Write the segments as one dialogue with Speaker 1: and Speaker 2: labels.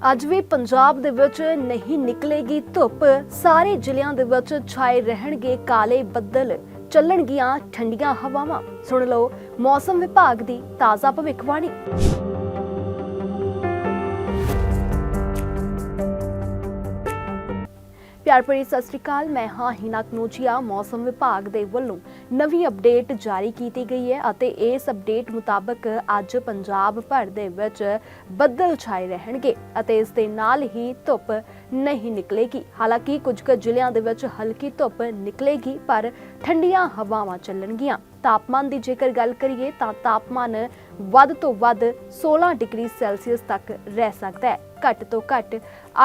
Speaker 1: ਅੱਜ ਵੀ ਪੰਜਾਬ ਦੇ ਵਿੱਚ ਨਹੀਂ ਨਿਕਲੇਗੀ ਧੁੱਪ। ਸਾਰੇ ਜ਼ਿਲ੍ਹਿਆਂ ਦੇ ਵਿੱਚ ਛਾਏ ਰਹਿਣਗੇ ਕਾਲੇ ਬੱਦਲ। ਚੱਲਣਗੀਆਂ ਠੰਡੀਆਂ ਹਵਾਵਾਂ। ਸੁਣ ਲਓ, ਮੌਸਮ ਵਿਭਾਗ ਦੀ ਤਾਜ਼ਾ ਭਵਿੱਖਬਾਣੀ। ਪਿਆਰ ਭਰੀ ਸਤਿ ਸ੍ਰੀ ਅਕਾਲ, ਮੈਂ ਹਾਂ ਹਿਨਾ ਕਨੂਚੀਆ, ਮੌਸਮ ਵਿਭਾਗ ਦੇ ਵੱਲੋਂ ਨਵੀਂ ਅਪਡੇਟ ਜਾਰੀ ਕੀਤੀ ਗਈ ਹੈ ਅਤੇ ਇਸ ਅਪਡੇਟ ਮੁਤਾਬਕ ਅੱਜ ਪੰਜਾਬ ਭਰ ਦੇ ਵਿੱਚ ਬੱਦਲ ਛਾਏ ਰਹਿਣਗੇ ਅਤੇ ਇਸ ਦੇ ਨਾਲ ਹੀ ਧੁੱਪ ਨਹੀਂ ਨਿਕਲੇਗੀ। ਹਾਲਾਂਕਿ ਕੁਝ ਕੁ ਜ਼ਿਲ੍ਹਿਆਂ ਦੇ ਵਿੱਚ ਹਲਕੀ ਧੁੱਪ ਨਿਕਲੇਗੀ, ਪਰ ਠੰਡੀਆਂ ਹਵਾਵਾਂ ਚੱਲਣਗੀਆਂ। ਤਾਪਮਾਨ ਦੀ ਜੇਕਰ ਗੱਲ ਕਰੀਏ ਤਾਂ ਤਾਪਮਾਨ ਵੱਧ ਤੋਂ ਵੱਧ 16 ਡਿਗਰੀ ਸੈਲਸੀਅਸ ਤੱਕ ਰਹਿ ਸਕਦਾ ਹੈ। ਘੱਟ ਤੋਂ ਘੱਟ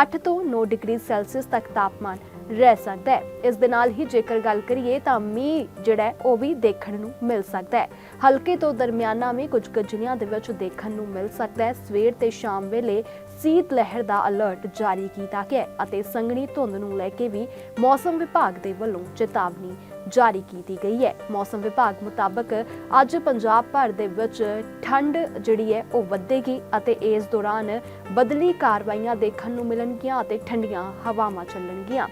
Speaker 1: 8 ਤੋਂ 9 ਡਿਗਰੀ ਸੈਲਸੀਅਸ ਤੱਕ ਤਾਪਮਾਨ ਰਹਿ ਸਕਦਾ ਹੈ। ਇਸ ਦੇ ਨਾਲ ਹੀ ਜੇਕਰ ਗੱਲ ਕਰੀਏ ਤਾਂ ਮੀਂਹ ਜਿਹੜਾ ਉਹ ਵੀ ਦੇਖਣ ਨੂੰ ਮਿਲ ਸਕਦਾ ਹੈ। ਹਲਕੇ ਤੋਂ ਦਰਮਿਆਨਾ ਮੀਂਹ ਕੁਝ ਕੁ ਦੇ ਵਿੱਚ ਦੇਖਣ ਨੂੰ ਮਿਲ ਸਕਦਾ ਹੈ। ਸਵੇਰ ਤੇ ਸ਼ਾਮ ਵੇਲੇ ਸੀਤ ਲਹਿਰ ਦਾ ਅਲਰਟ ਜਾਰੀ ਕੀਤਾ ਗਿਆ ਅਤੇ ਸੰਘਣੀ ਧੁੰਦ ਨੂੰ ਲੈ ਕੇ ਵੀ ਮੌਸਮ ਵਿਭਾਗ ਦੇ ਵੱਲੋਂ ਚੇਤਾਵਨੀ ਜਾਰੀ ਕੀਤੀ ਗਈ ਹੈ। ਮੌਸਮ ਵਿਭਾਗ ਮੁਤਾਬਕ ਅੱਜ ਪੰਜਾਬ ਭਰ ਦੇ ਵਿੱਚ ਠੰਡ ਜਿਹੜੀ ਹੈ, ਉਹ ਵਧੇਗੀ ਅਤੇ ਇਸ ਦੌਰਾਨ ਬਦਲੀ ਕਾਰਵਾਈਆਂ ਦੇਖਣ ਨੂੰ ਮਿਲਣਗੀਆਂ ਅਤੇ ਠੰਡੀਆਂ ਹਵਾਵਾਂ ਚੱਲਣਗੀਆਂ।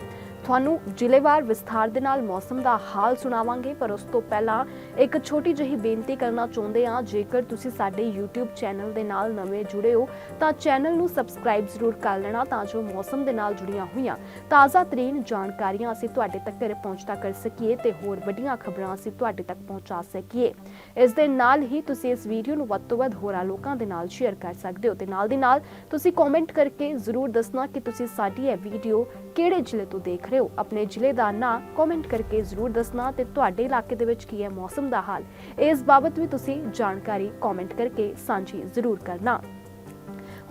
Speaker 1: ਤੁਹਾਨੂੰ ਜ਼ਿਲ੍ਹੇਵਾਰ ਵਿਸਥਾਰ ਦੇ ਨਾਲ ਮੌਸਮ ਦਾ ਹਾਲ ਸੁਣਾਵਾਂਗੇ, ਪਰ ਉਸ ਤੋਂ ਪਹਿਲਾਂ ਇੱਕ ਛੋਟੀ ਜਿਹੀ ਬੇਨਤੀ ਕਰਨਾ ਚਾਹੁੰਦੇ ਹਾਂ, ਜੇਕਰ ਤੁਸੀਂ ਸਾਡੇ YouTube ਚੈਨਲ ਦੇ ਨਾਲ ਨਵੇਂ ਜੁੜੇ ਹੋ, ਤਾਂ ਚੈਨਲ ਨੂੰ ਸਬਸਕ੍ਰਾਈਬ ਜ਼ਰੂਰ ਕਰ ਲੈਣਾ ਤਾਂ ਜੋ ਮੌਸਮ ਦੇ ਨਾਲ ਜੁੜੀਆਂ ਹੋਈਆਂ ਤਾਜ਼ਾ ਤਰੀਨ ਜਾਣਕਾਰੀਆਂ ਅਸੀਂ ਤੁਹਾਡੇ ਤੱਕ ਪਹੁੰਚਦਾ ਕਰ ਸਕੀਏ ਤੇ ਹੋਰ ਵੱਡੀਆਂ ਖਬਰਾਂ ਅਸੀਂ ਤੁਹਾਡੇ ਤੱਕ ਪਹੁੰਚਾ ਸਕੀਏ। ਇਸ ਦੇ ਨਾਲ ਹੀ ਤੁਸੀਂ ਇਸ ਵੀਡੀਓ ਨੂੰ ਵੱਧ ਤੋਂ ਵੱਧ ਹੋਰਾਂ ਲੋਕਾਂ ਦੇ ਨਾਲ ਸ਼ੇਅਰ ਕਰ ਸਕਦੇ ਹੋ ਤੇ ਨਾਲ ਦੀ ਨਾਲ ਤੁਸੀਂ ਕਮੈਂਟ ਕਰਕੇ ਜ਼ਰੂਰ ਦੱਸਣਾ ਕਿ ਤੁਸੀਂ ਸਾਡੀ ਇਹ ਵੀਡੀਓ ਕਿਹੜੇ ਜ਼ਿਲ੍ਹੇ ਤੋਂ ਦੇਖ ਰਹੇ ਹੋ। ਆਪਣੇ ਜ਼ਿਲ੍ਹੇ ਦਾ ਨਾਂ ਕਮੈਂਟ ਕਰਕੇ ਜ਼ਰੂਰ ਦੱਸਣਾ ਤੇ ਤੁਹਾਡੇ ਇਲਾਕੇ ਦੇ ਵਿੱਚ ਕੀ ਹੈ ਮੌਸਮ ਦਾ ਹਾਲ। ਇਸ ਬਾਬਤ ਵੀ ਤੁਸੀਂ ਜਾਣਕਾਰੀ ਕਮੈਂਟ ਕਰਕੇ ਸਾਂਝੀ ਜ਼ਰੂਰ ਕਰਨਾ।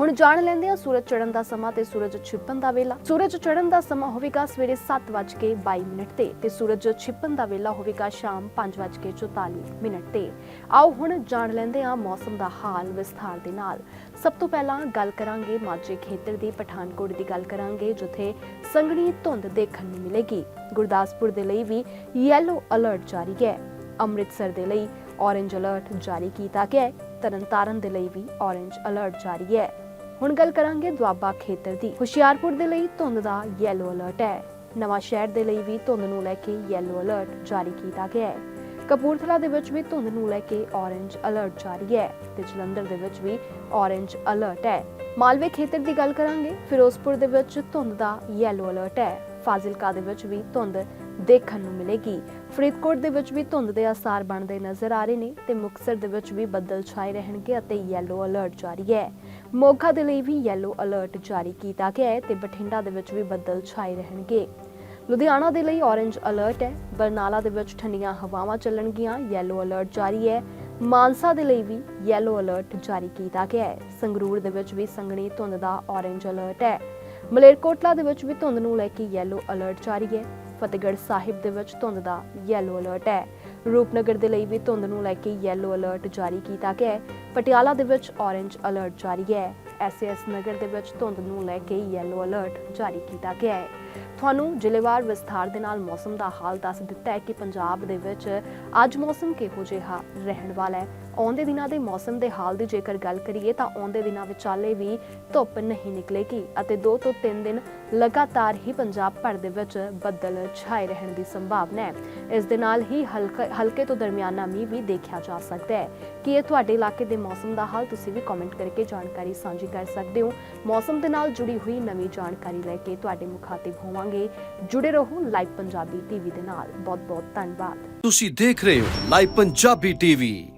Speaker 1: ਹੁਣ ਜਾਣ ਲੈਂਦੇ ਹਾਂ ਸੂਰਜ ਚੜ੍ਹਨ ਦਾ ਸਮਾਂ ਤੇ ਸੂਰਜ ਛਿਪਣ ਦਾ ਵੇਲਾ। ਸੂਰਜ ਚੜ੍ਹਨ ਦਾ ਸਮਾਂ ਹੋਵੇਗਾ ਸਵੇਰੇ 7:22 ਮਿੰਟ ਤੇ ਤੇ ਸੂਰਜ ਛਿਪਣ ਦਾ ਵੇਲਾ ਹੋਵੇਗਾ ਸ਼ਾਮ 5:44 ਮਿੰਟ ਤੇ। ਆਓ ਹੁਣ ਜਾਣ ਲੈਂਦੇ ਹਾਂ ਮੌਸਮ ਦਾ ਹਾਲ ਵਿਸਥਾਰ ਦੇ ਨਾਲ। ਸਭ ਤੋਂ ਪਹਿਲਾਂ ਗੱਲ ਕਰਾਂਗੇ ਮਾਝੇ ਖੇਤਰ ਦੀ, ਪਠਾਨਕੋਟ ਦੀ ਗੱਲ ਕਰਾਂਗੇ, ਜਿੱਥੇ ਸੰਘਣੀ ਧੁੰਦ ਦੇਖਣ ਨੂੰ ਮਿਲੇਗੀ। ਗੁਰਦਾਸਪੁਰ ਦੇ ਲਈ ਵੀ ਯੈਲੋ ਅਲਰਟ ਜਾਰੀ ਹੈ। ਅੰਮ੍ਰਿਤਸਰ ਦੇ ਲਈ ਔਰੇਂਜ ਅਲਰਟ ਜਾਰੀ ਕੀਤਾ ਗਿਆ ਹੈ। ਤਰਨਤਾਰਨ ਦੇ ਲਈ ਵੀ ਔਰੇਂਜ ਅਲਰਟ ਜਾਰੀ ਹੈ। ਹੁਣ ਗੱਲ ਕਰਾਂਗੇ ਦੁਆਬਾ ਖੇਤਰ ਦੀ। ਹੁਸ਼ਿਆਰਪੁਰ ਦੇ ਲਈ ਧੁੰਦ ਦਾ ਯੈਲੋ ਅਲਰਟ ਹੈ। ਨਵਾਂ ਸ਼ਹਿਰ ਦੇ ਲਈ ਵੀ ਧੁੰਦ ਨੂੰ ਲੈ ਕੇ ਯੈਲੋ ਅਲਰਟ ਜਾਰੀ ਕੀਤਾ ਗਿਆ ਹੈ। ਕਪੂਰਥਲਾ ਦੇ ਵਿੱਚ ਵੀ ਧੁੰਦ ਨੂੰ ਲੈ ਕੇ ਔਰੇਂਜ ਅਲਰਟ ਜਾਰੀ ਹੈ ਤੇ ਜਲੰਧਰ ਦੇ ਵਿੱਚ ਵੀ ਔਰੇਂਜ ਅਲਰਟ ਹੈ। ਮਾਲਵੇ ਖੇਤਰ ਦੀ ਗੱਲ ਕਰਾਂਗੇ, ਫਿਰੋਜ਼ਪੁਰ ਦੇ ਵਿੱਚ ਧੁੰਦ ਦਾ ਯੈਲੋ ਅਲਰਟ ਹੈ। ਫਾਜ਼ਿਲਕਾ ਦੇ ਵਿੱਚ ਵੀ ਧੁੰਦ ਦੇਖਣ ਨੂੰ ਮਿਲੇਗੀ। ਫਰੀਦਕੋਟ ਦੇ ਵਿੱਚ ਵੀ ਧੁੰਦ ਦੇ ਆਸਾਰ ਬਣਦੇ ਨਜ਼ਰ ਆ ਰਹੇ ਨੇ ਤੇ ਮੁਕਤਸਰ ਦੇ ਵਿੱਚ ਵੀ ਬੱਦਲ ਛਾਏ ਰਹਿਣਗੇ ਅਤੇ ਯੈਲੋ ਅਲਰਟ ਜਾਰੀ ਹੈ। ਮੋਗਾ ਦੇ ਲਈ ਵੀ ਯੈਲੋ ਅਲਰਟ ਜਾਰੀ ਕੀਤਾ ਗਿਆ ਹੈ ਤੇ ਬਠਿੰਡਾ ਦੇ ਵਿੱਚ ਵੀ ਬੱਦਲ ਛਾਏ ਰਹਿਣਗੇ। ਲੁਧਿਆਣਾ ਦੇ ਲਈ ਔਰੇਂਜ ਅਲਰਟ ਹੈ। ਬਰਨਾਲਾ ਦੇ ਵਿੱਚ ਠੰਡੀਆਂ ਹਵਾਵਾਂ ਚੱਲਣਗੀਆਂ ਯੈਲੋ ਅਲਰਟ ਜਾਰੀ ਹੈ। ਮਾਨਸਾ ਦੇ ਲਈ ਵੀ ਯੈਲੋ ਅਲਰਟ ਜਾਰੀ ਕੀਤਾ ਗਿਆ ਹੈ। ਸੰਗਰੂਰ ਦੇ ਵਿੱਚ ਵੀ ਸੰਘਣੀ ਧੁੰਦ ਦਾ ਔਰੇਂਜ ਅਲਰਟ ਹੈ। ਮਲੇਰਕੋਟਲਾ ਦੇ ਵਿੱਚ ਵੀ ਧੁੰਦ ਨੂੰ ਲੈ ਕੇ ਯੈਲੋ ਅਲਰਟ ਜਾਰੀ ਹੈ। ਫਤਿਹਗੜ੍ਹ ਸਾਹਿਬ ਦੇ ਵਿੱਚ ਧੁੰਦ ਦਾ ਯੈਲੋ ਅਲਰਟ ਹੈ। ਰੂਪਨਗਰ ਦੇ ਲਈ ਵੀ ਧੁੰਦ ਨੂੰ ਲੈ ਕੇ ਯੈਲੋ ਅਲਰਟ ਜਾਰੀ ਕੀਤਾ ਗਿਆ ਹੈ। ਪਟਿਆਲਾ ਦੇ ਵਿੱਚ ਔਰੇਂਜ ਅਲਰਟ ਜਾਰੀ ਹੈ। ਐਸਐਸ ਨਗਰ ਦੇ ਵਿੱਚ ਧੁੰਦ ਨੂੰ ਲੈ ਕੇ ਯੈਲੋ ਅਲਰਟ ਜਾਰੀ ਕੀਤਾ ਗਿਆ ਹੈ। ਤੁਹਾਨੂੰ ਜ਼ਿਲ੍ਹੇਵਾਰ ਵਿਸਥਾਰ ਦੇ ਨਾਲ ਮੌਸਮ ਦਾ ਹਾਲ ਦੱਸ ਦਿੱਤਾ ਹੈ ਕਿ ਪੰਜਾਬ ਦੇ ਵਿੱਚ ਅੱਜ ਮੌਸਮ ਕਿਹੋ ਜਿਹਾ ਰਹਿਣ ਵਾਲਾ ਹੈ। ਆਉਂਦੇ ਦਿਨਾਂ ਦੇ ਮੌਸਮ ਦੇ ਹਾਲ ਦੀ ਜੇਕਰ ਗੱਲ ਕਰੀਏ ਤਾਂ ਆਉਂਦੇ ਦਿਨਾਂ ਵਿਚਾਲੇ ਵੀ ਧੁੱਪ ਨਹੀਂ ਨਿਕਲੇਗੀ ਅਤੇ 2 ਤੋਂ 3 ਦਿਨ ਲਗਾਤਾਰ ਹੀ ਪੰਜਾਬ ਭਰ ਦੇ ਵਿੱਚ ਬੱਦਲ ਛਾਏ ਰਹਿਣ ਦੀ ਸੰਭਾਵਨਾ ਹੈ। ਇਸ ਦੇ ਨਾਲ ਹੀ ਹਲਕੇ ਤੋਂ ਦਰਮਿਆਨਾ ਮੀਂਹ ਵੀ ਦੇਖਿਆ ਜਾ ਸਕਦਾ ਹੈ। ਕਿ ਇਹ ਤੁਹਾਡੇ ਇਲਾਕੇ ਦੇ ਮੌਸਮ ਦਾ ਹਾਲ ਤੁਸੀਂ ਵੀ ਕਮੈਂਟ ਕਰਕੇ ਜਾਣਕਾਰੀ ਸਾਂਝੀ ਕਰ ਸਕਦੇ ਹੋ। ਮੌਸਮ ਦੇ ਨਾਲ ਜੁੜੀ ਹੋਈ ਨਵੀਂ ਜਾਣਕਾਰੀ ਲੈ ਕੇ ਤੁਹਾਡੇ ਮੁਖਾਤਿਬ ਹੋਵਾਂਗੇ। ਜੁੜੇ ਰਹੋ ਲਾਈਵ ਪੰਜਾਬੀ ਟੀਵੀ ਦੇ ਨਾਲ। ਬਹੁਤ ਬਹੁਤ ਧੰਨਵਾਦ।
Speaker 2: ਤੁਸੀਂ ਦੇਖ ਰਹੇ ਹੋ ਲਾਈਵ ਪੰਜਾਬੀ ਟੀਵੀ।